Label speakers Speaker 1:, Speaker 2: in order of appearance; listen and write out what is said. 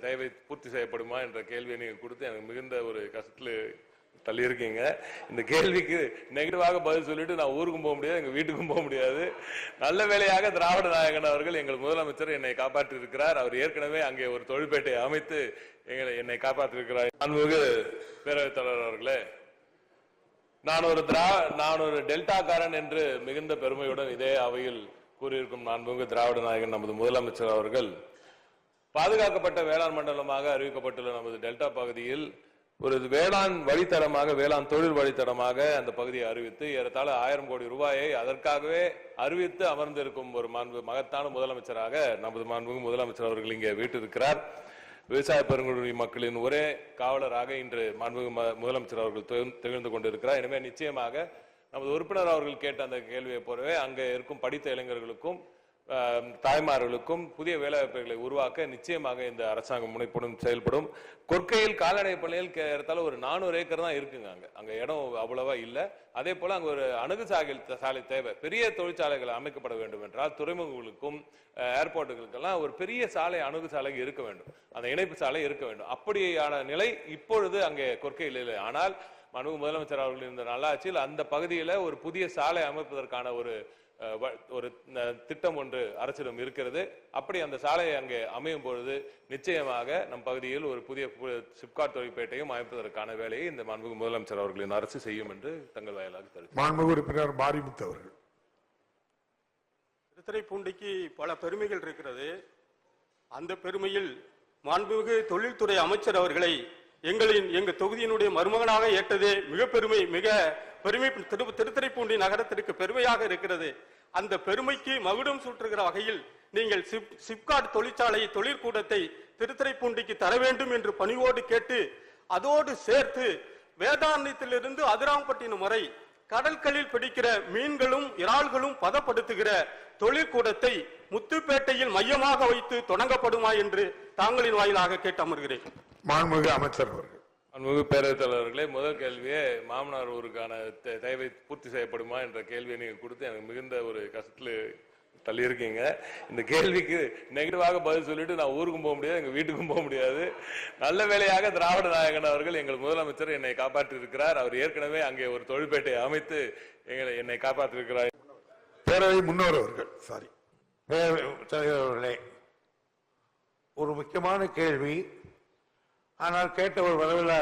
Speaker 1: தேவை பூர்த்தி செய்யப்படுமா என்ற கேள்வியை நீங்க கொடுத்து எனக்கு மிகுந்த ஒரு கஷ்டத்துல தள்ளி இருக்கீங்க இந்த கேள்விக்கு நெகட்டிவாக பதில் சொல்லிட்டு நான் ஊருக்கும் போக முடியாது எங்கள் வீட்டுக்கும் போக முடியாது. நல்ல வேலையாக திராவிட நாயகன் அவர்கள் எங்கள் முதலமைச்சர் என்னை காப்பாற்றி இருக்கிறார் அவர் ஏற்கனவே அங்கே ஒரு தொழிற்பேட்டை அமைத்து எங்களை என்னை காப்பாற்றிருக்கிறார் அன்புமிகு பேரவைத் தலைவர் அவர்களே நான் ஒரு திரா நான் ஒரு டெல்டாக்காரன் என்று மிகுந்த பெருமையுடன் இதே அவையில் கூறியிருக்கும் நான்கு திராவிட நாயகன் நமது முதலமைச்சர் அவர்கள் பாதுகாக்கப்பட்ட வேளாண் மண்டலமாக அறிவிக்கப்பட்டுள்ள நமது டெல்டா பகுதியில் ஒரு வேளாண் வழித்தடமாக வேளாண் தொழில் வழித்தடமாக அந்த பகுதியை அறிவித்து ஏறத்தாழ ஆயிரம் கோடி ரூபாயை அதற்காகவே அறிவித்து அமர்ந்திருக்கும் ஒரு மாண்பு மகத்தான முதலமைச்சராக நமது மாண்பு முதலமைச்சர் அவர்கள் இங்கே வீட்டிருக்கிறார். விவசாய பெருங்குடி மக்களின் ஒரே காவலராக இன்று மாண்பு முதலமைச்சர் அவர்கள் திகழ்ந்து கொண்டிருக்கிறார். எனவே நிச்சயமாக நமது உறுப்பினர் அவர்கள் கேட்ட அந்த கேள்வியை போலவே அங்கே இருக்கும் படித்த இளைஞர்களுக்கும் தாய்மார்களுக்கும் புதிய வேலைவாய்ப்புகளை உருவாக்க நிச்சயமாக இந்த அரசாங்கம் முனைப்புடன் செயல்படும். கொற்கையில் கால்நடை பள்ளியில் ஏறத்தாழ ஒரு நானூறு ஏக்கர் தான் இருக்குங்க அங்கே. அங்கே இடம் அவ்வளவா இல்லை. அதே போல் அங்கே ஒரு அணுகு சாலை சாலை தேவை. பெரிய தொழிற்சாலைகள் அமைக்கப்பட வேண்டும் என்றால் துறைமுகங்களுக்கும் ஏர்போர்ட்டுகளுக்கெல்லாம் ஒரு பெரிய சாலை அணுகு சாலை இருக்க வேண்டும். அந்த இணைப்பு சாலை இருக்க வேண்டும். அப்படியான நிலை இப்பொழுது அங்கே கொற்கையில் இல்லை. ஆனால் மனு முதலமைச்சர் அவர்கள் இருந்த நல்லாட்சியில் அந்த பகுதியில் ஒரு புதிய சாலை அமைப்பதற்கான ஒரு ஒரு திட்டம் ஒன்று அரசிடம் இருக்கிறது. அப்படி அந்த சாலை அங்கே அமையும் பொழுது நிச்சயமாக நம் பகுதியில் ஒரு புதிய சிப்காட் தொழிற்பேட்டையும் அமைப்பதற்கான வேலையை இந்த மாண்புமிகு முதலமைச்சர் அவர்களின் அரசு செய்யும் என்று தங்கள் வாயிலாக
Speaker 2: மாண்புமிகு உறுப்பினர் மாரிமுத்து அவர்கள்.
Speaker 3: திருத்துறைப்பூண்டிக்கு பல பெருமைகள் இருக்கிறது. அந்த பெருமையில் மாண்புமிகு தொழில்துறை அமைச்சர் அவர்களை எங்களின் எங்க தொகுதியினுடைய மருமகனாக ஏற்றதே மிக பெருமை மிக பெருமை திரு திருத்துறைப்பூண்டி நகரத்திற்கு பெருமையாக இருக்கிறது. அந்த பெருமைக்கு மகுடம் சூட்டுகிற வகையில் நீங்கள் சிப் சிப்காட் தொழிற்சாலை தொழிற்கூடத்தை திருத்துறைப்பூண்டிக்கு தர வேண்டும் என்று பணிவோடு கேட்டு அதோடு சேர்த்து வேதாரண்யத்திலிருந்து அதிராம்பட்டினம் வரை கடல்களில் பிடிக்கிற மீன்களும் இறால்களும் பதப்படுத்துகிற தொழிற்கூடத்தை முத்துப்பேட்டையில் மையமாக வைத்து தொடங்கப்படுமா என்று தாங்களின் வாயிலாக கேட்டு அமர்கிறேன்.
Speaker 2: மாண்புமிகு அமைச்சர் அவர்கள்.
Speaker 1: அன்புமிகு பேரவைத் தலைவர்களே முதல் கேள்வியே மாமனார் ஊருக்கான தேவை பூர்த்தி செய்யப்படுமா என்ற கேள்வியை நீங்க கொடுத்து எனக்கு மிகுந்த ஒரு கஷ்டத்தில் தள்ளி இருக்கீங்க இந்த கேள்விக்கு நெகட்டிவாக பதில் சொல்லிட்டு நான் ஊருக்கும் போக முடியாது எங்கள் வீட்டுக்கும் போக முடியாது. நல்ல வேலையாக திராவிட நாயகன் அவர்கள் எங்கள் முதலமைச்சர் என்னை காப்பாற்றி இருக்கிறார் அவர் ஏற்கனவே அங்கே ஒரு தொழிற்பேட்டை அமைத்து எங்களை என்னை காப்பாற்றிருக்கிறார்
Speaker 2: பேரவை முன்னோர் அவர்கள் சாரி
Speaker 4: பேரவை தலைவர் அவர்களே ஒரு முக்கியமான கேள்வி ஆனால் கேட்டவர் வரவில்லை